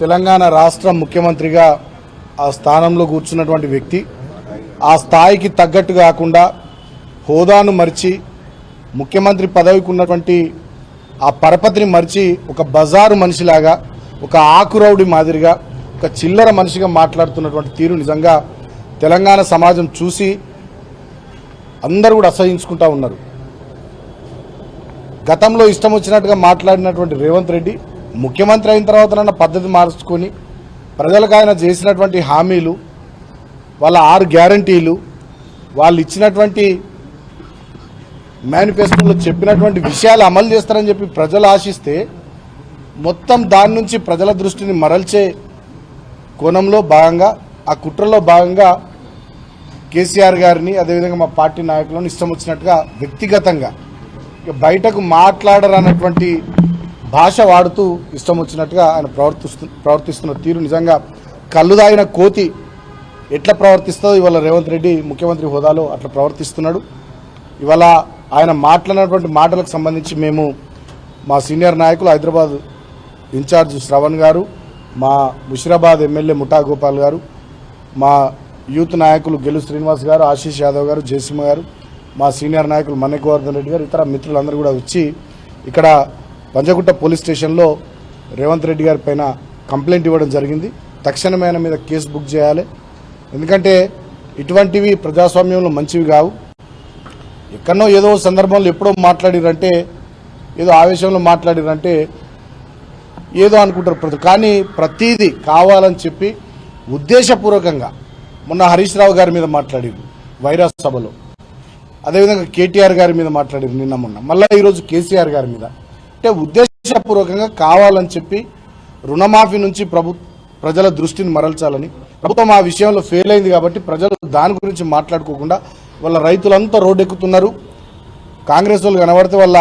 తెలంగాణ రాష్ట్ర ముఖ్యమంత్రిగా ఆ స్థానంలో కూర్చున్నటువంటి వ్యక్తి ఆ స్థాయికి తగ్గట్టు కాకుండా హోదాను మరిచి ముఖ్యమంత్రి పదవికి ఉన్నటువంటి ఆ పరపతిని మరిచి ఒక బజారు మనిషిలాగా ఒక ఆకురౌడి మాదిరిగా ఒక చిల్లర మనిషిగా మాట్లాడుతున్నటువంటి తీరు నిజంగా తెలంగాణ సమాజం చూసి అందరూ కూడా అసహించుకుంటా ఉన్నారు. గతంలో ఇష్టం వచ్చినట్టుగా మాట్లాడినటువంటి రేవంత్ రెడ్డి ముఖ్యమంత్రి అయిన తర్వాత పద్ధతి మార్చుకొని ప్రజలకు ఆయన చేసినటువంటి హామీలు వాళ్ళ ఆరు గ్యారంటీలు వాళ్ళు ఇచ్చినటువంటి మేనిఫెస్టోలో చెప్పినటువంటి విషయాలు అమలు చేస్తారని చెప్పి ప్రజలు ఆశిస్తే మొత్తం దాని నుంచి ప్రజల దృష్టిని మరల్చే కోణంలో భాగంగా ఆ కుట్రలో భాగంగా కేసీఆర్ గారిని అదేవిధంగా మా పార్టీ నాయకులను ఇష్టం వచ్చినట్టుగా వ్యక్తిగతంగా బయటకు బయటకు మాట్లాడరన్నటువంటి భాష వాడుతూ ఇష్టం వచ్చినట్టుగా ఆయన ప్రవర్తిస్తు ప్రవర్తిస్తున్న తీరు నిజంగా కళ్ళు దాగిన కోతి ఎట్లా ప్రవర్తిస్తుందో ఇవాళ రేవంత్ రెడ్డి ముఖ్యమంత్రి హోదాలో అట్లా ప్రవర్తిస్తున్నాడు. ఇవాళ ఆయన మాట్లాడినటువంటి మాటలకు సంబంధించి మేము మా సీనియర్ నాయకులు హైదరాబాద్ ఇన్ఛార్జ్ శ్రవణ్ గారు మా ముషిరాబాద్ ఎమ్మెల్యే ముఠా గోపాల్ గారు మా యూత్ నాయకులు గెలు శ్రీనివాస్ గారు ఆశీష్ యాదవ్ గారు జయసింహ గారు మా సీనియర్ నాయకులు మన్నె గోవర్ధన్ రెడ్డి గారు ఇతర మిత్రులందరూ కూడా వచ్చి ఇక్కడ పంజగుట్ట పోలీస్ స్టేషన్లో రేవంత్ రెడ్డి గారి పైన కంప్లైంట్ ఇవ్వడం జరిగింది. తక్షణమే ఆయన మీద కేసు బుక్ చేయాలి. ఎందుకంటే ఇటువంటివి ప్రజాస్వామ్యంలో మంచివి కావు. ఎక్కడో ఏదో సందర్భంలో ఎప్పుడో మాట్లాడిరంటే ఏదో ఆవేశంలో మాట్లాడిరంటే ఏదో అనుకుంటారు ప్రతి కానీ ప్రతీది కావాలని చెప్పి ఉద్దేశపూర్వకంగా మొన్న హరీష్ రావు గారి మీద మాట్లాడారు వైరస్ సభలో. అదేవిధంగా కేటీఆర్ గారి మీద మాట్లాడారు నిన్న మొన్న. మళ్ళీ ఈరోజు కేసీఆర్ గారి మీద. అంటే ఉద్దేశపూర్వకంగా కావాలని చెప్పి రుణమాఫీ నుంచి ప్రభు ప్రజల దృష్టిని మరల్చాలని. ప్రభుత్వం ఆ విషయంలో ఫెయిల్ అయింది కాబట్టి ప్రజలు దాని గురించి మాట్లాడుకోకుండా వాళ్ళ రైతులంతా రోడ్డెక్కుతున్నారు. కాంగ్రెస్ వాళ్ళు కనబడితే వాళ్ళ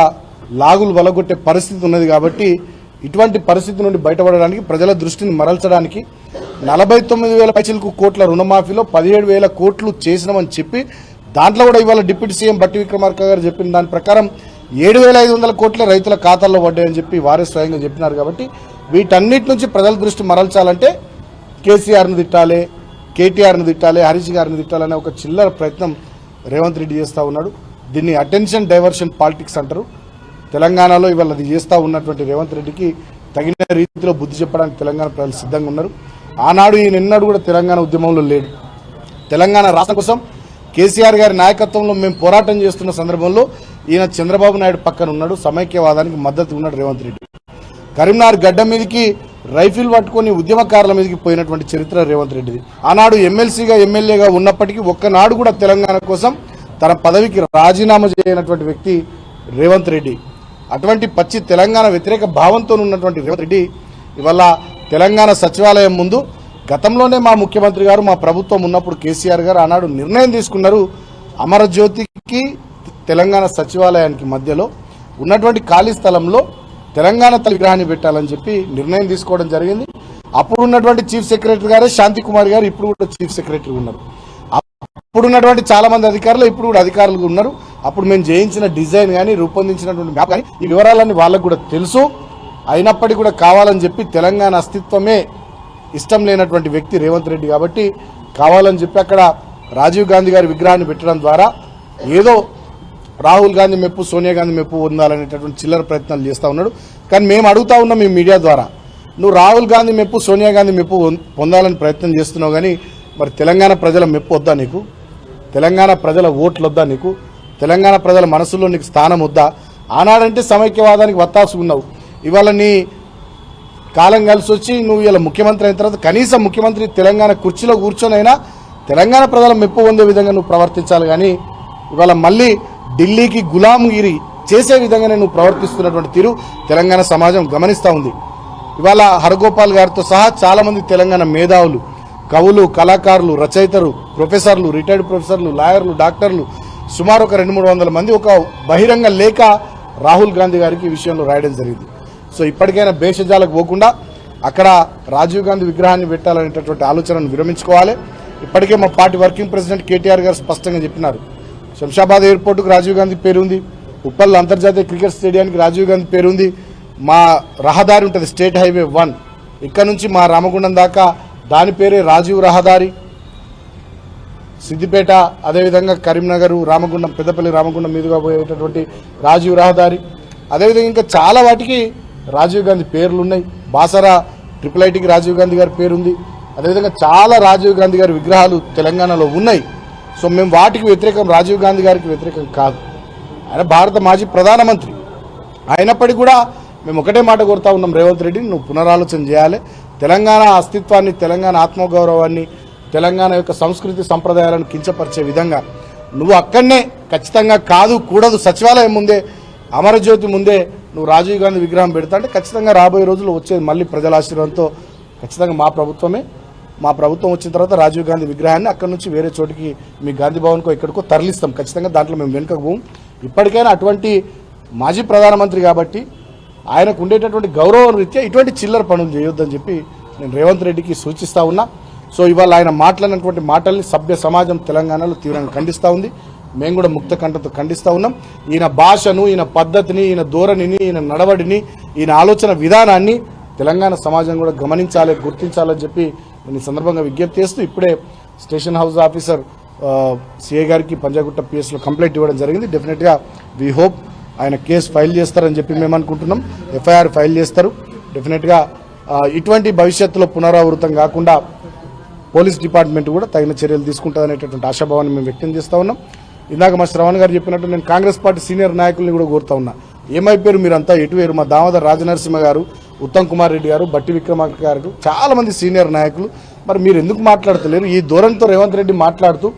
లాగులు వలగొట్టే పరిస్థితి ఉన్నది కాబట్టి ఇటువంటి పరిస్థితి నుండి బయటపడడానికి ప్రజల దృష్టిని మరల్చడానికి నలభై తొమ్మిది వేల పైసలకు కోట్ల రుణమాఫీలో పదిహేడు వేల కోట్లు చేసినామని చెప్పి దాంట్లో కూడా ఇవాళ డిప్యూటీ సీఎం బట్టి విక్రమార్క గారు చెప్పిన దాని ప్రకారం ఏడు వేల ఐదు వందల కోట్ల రైతుల ఖాతాల్లో పడ్డాయని చెప్పి వారే స్వయంగా చెప్పినారు కాబట్టి వీటన్నిటి నుంచి ప్రజల దృష్టి మరల్చాలంటే కేసీఆర్ను తిట్టాలి కేటీఆర్ను తిట్టాలి హరీష్ గారిని తిట్టాలనే ఒక చిల్లర ప్రయత్నం రేవంత్ రెడ్డి చేస్తూ ఉన్నాడు. దీన్ని అటెన్షన్ డైవర్షన్ పాలిటిక్స్ అంటారు. తెలంగాణలో ఇవాళ అది చేస్తూ ఉన్నటువంటి రేవంత్ రెడ్డికి తగిన రీతిలో బుద్ధి చెప్పడానికి తెలంగాణ ప్రజలు సిద్ధంగా ఉన్నారు. ఆనాడు ఈయన ఎన్నడూ కూడా తెలంగాణ ఉద్యమంలో లేడు. తెలంగాణ రాష్ట్రం కోసం కేసీఆర్ గారి నాయకత్వంలో మేము పోరాటం చేస్తున్న సందర్భంలో ఈయన చంద్రబాబు నాయుడు పక్కన ఉన్నాడు సమైక్యవాదానికి మద్దతు ఉన్నాడు రేవంత్ రెడ్డి. కరీంనగర్ గడ్డ మీదకి రైఫిల్ పట్టుకొని ఉద్యమకారుల మీదకి పోయినటువంటి చరిత్ర రేవంత్ రెడ్డిది. ఆనాడు ఎమ్మెల్సీగా ఎమ్మెల్యేగా ఉన్నప్పటికీ ఒక్కనాడు కూడా తెలంగాణ కోసం తన పదవికి రాజీనామా చేయనటువంటి వ్యక్తి రేవంత్ రెడ్డి. అటువంటి పచ్చి తెలంగాణ వ్యతిరేక భావంతో ఉన్నటువంటి రేవంత్ రెడ్డి ఇవాళ తెలంగాణ సచివాలయం ముందు గతంలోనే మా ముఖ్యమంత్రి గారు మా ప్రభుత్వం ఉన్నప్పుడు కేసీఆర్ గారు ఆనాడు నిర్ణయం తీసుకున్నారు అమరజ్యోతికి తెలంగాణ సచివాలయానికి మధ్యలో ఉన్నటువంటి ఖాళీ స్థలంలో తెలంగాణ తల్లి విగ్రహాన్ని పెట్టాలని చెప్పి నిర్ణయం తీసుకోవడం జరిగింది. అప్పుడు ఉన్నటువంటి చీఫ్ సెక్రటరీ గారే శాంతి కుమార్ గారు ఇప్పుడు కూడా చీఫ్ సెక్రటరీ ఉన్నారు. అప్పుడు ఉన్నటువంటి చాలా మంది అధికారులు ఇప్పుడు కూడా అధికారులు ఉన్నారు. అప్పుడు మేము చేయించిన డిజైన్ కానీ రూపొందించినటువంటి మ్యాప్ కానీ ఈ వివరాలన్నీ వాళ్ళకు కూడా తెలుసు. అయినప్పటికీ కూడా కావాలని చెప్పి తెలంగాణ అస్తిత్వమే ఇష్టం లేనటువంటి వ్యక్తి రేవంత్ రెడ్డి కాబట్టి కావాలని చెప్పి అక్కడ రాజీవ్ గాంధీ గారి విగ్రహాన్ని పెట్టడం ద్వారా ఏదో రాహుల్ గాంధీ మెప్పు సోనియా గాంధీ మెప్పు పొందాలనేటటువంటి చిల్లర ప్రయత్నాలు చేస్తూ ఉన్నాడు. కానీ మేము అడుగుతా ఉన్నాం ఈ మీడియా ద్వారా. నువ్వు రాహుల్ గాంధీ మెప్పు సోనియా గాంధీ మెప్పు పొందాలని ప్రయత్నం చేస్తున్నావు కానీ మరి తెలంగాణ ప్రజల మెప్పు వద్దా నీకు? తెలంగాణ ప్రజల ఓట్లు వద్దా నీకు? తెలంగాణ ప్రజల మనసులో నీకు స్థానం వద్దా? ఆనాడంటే సమైక్యవాదానికి వత్తాసు ఉన్నావు. ఇవాళ నీ కాలం కలిసి వచ్చి నువ్వు ఇలా ముఖ్యమంత్రి అయిన తర్వాత కనీసం ముఖ్యమంత్రి తెలంగాణ కుర్చీలో కూర్చొనైనా తెలంగాణ ప్రజల మెప్పు పొందే విధంగా నువ్వు ప్రవర్తించాలి కానీ ఇవాళ మళ్ళీ ఢిల్లీకి గులాంగిరి చేసే విధంగానే నువ్వు ప్రవర్తిస్తున్నటువంటి తీరు తెలంగాణ సమాజం గమనిస్తూ ఉంది. ఇవాళ హరగోపాల్ గారితో సహా చాలామంది తెలంగాణ మేధావులు కవులు కళాకారులు రచయితలు ప్రొఫెసర్లు రిటైర్డ్ ప్రొఫెసర్లు లాయర్లు డాక్టర్లు సుమారు ఒక రెండు మూడు వందల మంది ఒక బహిరంగ లేఖ రాహుల్ గాంధీ గారికి ఈ విషయంలో రాయడం జరిగింది. సో ఇప్పటికైనా భేషజాలకు పోకుండా అక్కడ రాజీవ్ గాంధీ విగ్రహాన్ని పెట్టాలనేటటువంటి ఆలోచనను విరమించుకోవాలి. ఇప్పటికే మా పార్టీ వర్కింగ్ ప్రెసిడెంట్ కేటీఆర్ గారు స్పష్టంగా చెప్పినారు. శంషాబాద్ ఎయిర్పోర్టుకు రాజీవ్ గాంధీ పేరు ఉంది ఉప్పల్ అంతర్జాతీయ క్రికెట్ స్టేడియానికి రాజీవ్ గాంధీ పేరు ఉంది మా రహదారి ఉంటుంది స్టేట్ హైవే వన్. ఇక్కడ నుంచి మా రామగుండం దాకా దాని పేరే రాజీవ్ రహదారి. సిద్దిపేట అదేవిధంగా కరీంనగర్ రామగుండం పెద్దపల్లి రామగుండం మీదుగా పోయేటటువంటి రాజీవ్ రహదారి. అదేవిధంగా ఇంకా చాలా వాటికి రాజీవ్ గాంధీ పేర్లు ఉన్నాయి బాసరా ట్రిపుల్ ఐటీకి రాజీవ్ గాంధీ గారి పేరుంది. అదేవిధంగా చాలా రాజీవ్ గాంధీ గారి విగ్రహాలు తెలంగాణలో ఉన్నాయి. సో మేము వాటికి వ్యతిరేకం రాజీవ్ గాంధీ గారికి వ్యతిరేకం కాదు. ఆయన భారత మాజీ ప్రధానమంత్రి. అయినప్పటికీ కూడా మేము ఒకటే మాట కోరుతా ఉన్నాం రేవంత్ రెడ్డి నువ్వు పునరాలోచన చేయాలి. తెలంగాణ అస్తిత్వాన్ని తెలంగాణ ఆత్మగౌరవాన్ని తెలంగాణ యొక్క సంస్కృతి సంప్రదాయాలను కించపరిచే విధంగా నువ్వు అక్కడనే ఖచ్చితంగా కాదు కూడదు సచివాలయం ముందే అమరజ్యోతి ముందే నువ్వు రాజీవ్ గాంధీ విగ్రహం పెడతా అంటే ఖచ్చితంగా రాబోయే రోజులు వచ్చేది మళ్ళీ ప్రజల ఆశీర్వాదంతో ఖచ్చితంగా మా ప్రభుత్వమే. మా ప్రభుత్వం వచ్చిన తర్వాత రాజీవ్ గాంధీ విగ్రహాన్ని అక్కడి నుంచి వేరే చోటికి మీ గాంధీ భవన్కో ఇక్కడికో తరలిస్తాం. ఖచ్చితంగా దాంట్లో మేము వెనుకకు పోం. ఇప్పటికైనా అటువంటి మాజీ ప్రధానమంత్రి కాబట్టి ఆయనకు ఉండేటటువంటి గౌరవం రీత్యా ఇటువంటి చిల్లర పనులు చేయొద్దని చెప్పి నేను రేవంత్ రెడ్డికి సూచిస్తా ఉన్నా. సో ఇవాళ ఆయన మాట్లాడినటువంటి మాటల్ని సభ్య సమాజం తెలంగాణలో తీవ్రంగా ఖండిస్తూ ఉంది. మేము కూడా ముక్త కంఠంతో ఖండిస్తూ ఉన్నాం. ఈయన భాషను ఈయన పద్ధతిని ఈయన ధోరణిని ఈయన నడవడిని ఈయన ఆలోచన విధానాన్ని తెలంగాణ సమాజం కూడా గమనించాలి గుర్తించాలని చెప్పి నేను ఈ సందర్భంగా విజ్ఞప్తి చేస్తూ ఇప్పుడే స్టేషన్ హౌస్ ఆఫీసర్ సిఐ గారికి పంజాగుట్ట పిఎస్లో కంప్లైంట్ ఇవ్వడం జరిగింది. డెఫినెట్గా వీ హోప్ ఆయన కేసు ఫైల్ చేస్తారని చెప్పి మేము అనుకుంటున్నాం. ఎఫ్ఐఆర్ ఫైల్ చేస్తారు. డెఫినెట్గా ఇటువంటి భవిష్యత్తులో పునరావృతం కాకుండా పోలీస్ డిపార్ట్మెంట్ కూడా తగిన చర్యలు తీసుకుంటుందనేటటువంటి ఆశాభావాన్ని మేము వ్యక్తం చేస్తూ ఉన్నాం. ఇందాక మా శ్రవణ్ గారు చెప్పినట్టు నేను కాంగ్రెస్ పార్టీ సీనియర్ నాయకుల్ని కూడా కోరుతా ఉన్నా. ఏమైపోయారు మీరంతా? ఎటువేరు మా దామోదర్ రాజనరసింహ గారు ఉత్తమ్ కుమార్ రెడ్డి గారు బట్టి విక్రమార్క గారు చాలా మంది సీనియర్ నాయకులు. మరి మీరు ఎందుకు మాట్లాడతలేరు? ఈ ధోరణితో రేవంత్ రెడ్డి మాట్లాడుతూ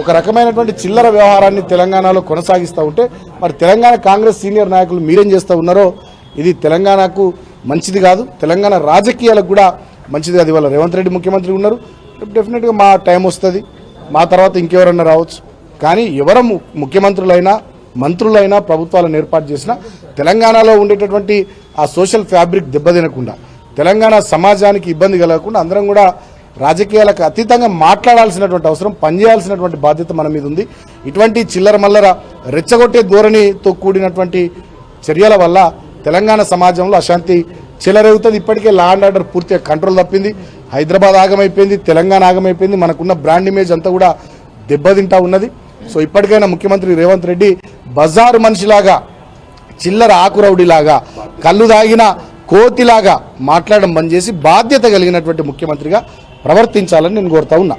ఒక రకమైనటువంటి చిల్లర వ్యవహారాన్ని తెలంగాణలో కొనసాగిస్తూ ఉంటే మరి తెలంగాణ కాంగ్రెస్ సీనియర్ నాయకులు మీరేం చేస్తూ ఉన్నారో ఇది తెలంగాణకు మంచిది కాదు. తెలంగాణ రాజకీయాలకు కూడా మంచిది కాదు. ఇవాళ రేవంత్ రెడ్డి ముఖ్యమంత్రి ఉన్నారు. డెఫినెట్గా మా టైం వస్తుంది. మా తర్వాత ఇంకెవరన్నా రావచ్చు. కానీ ఎవరు ము- ముఖ్యమంత్రులైనా మంత్రులైనా ప్రభుత్వాలను ఏర్పాటు చేసినా తెలంగాణలో ఉండేటటువంటి ఆ సోషల్ ఫ్యాబ్రిక్ దెబ్బతినకుండా తెలంగాణ సమాజానికి ఇబ్బంది కలగకుండా అందరం కూడా రాజకీయాలకు అతీతంగా మాట్లాడాల్సినటువంటి అవసరం పనిచేయాల్సినటువంటి బాధ్యత మన మీద ఉంది. ఇటువంటి చిల్లర మల్లర రెచ్చగొట్టే ధోరణితో కూడినటువంటి చర్యల వల్ల తెలంగాణ సమాజంలో అశాంతి చెలరేగుతుంది. ఇప్పటికే లా అండ్ ఆర్డర్ పూర్తిగా కంట్రోల్ తప్పింది. హైదరాబాద్ ఆగమైపోయింది తెలంగాణ ఆగమైపోయింది. మనకున్న బ్రాండ్ ఇమేజ్ అంతా కూడా దెబ్బతింటా ఉన్నది. సో ఇప్పటికైనా ముఖ్యమంత్రి రేవంత్ రెడ్డి బజారు మనిషిలాగా చిల్లర ఆకురౌడిలాగా కళ్ళు దాగిన కోతిలాగా మాట్లాడడం బంద్ చేసి బాధ్యత కలిగినటువంటి ముఖ్యమంత్రిగా ప్రవర్తించాలని నేను కోరుతా ఉన్నా.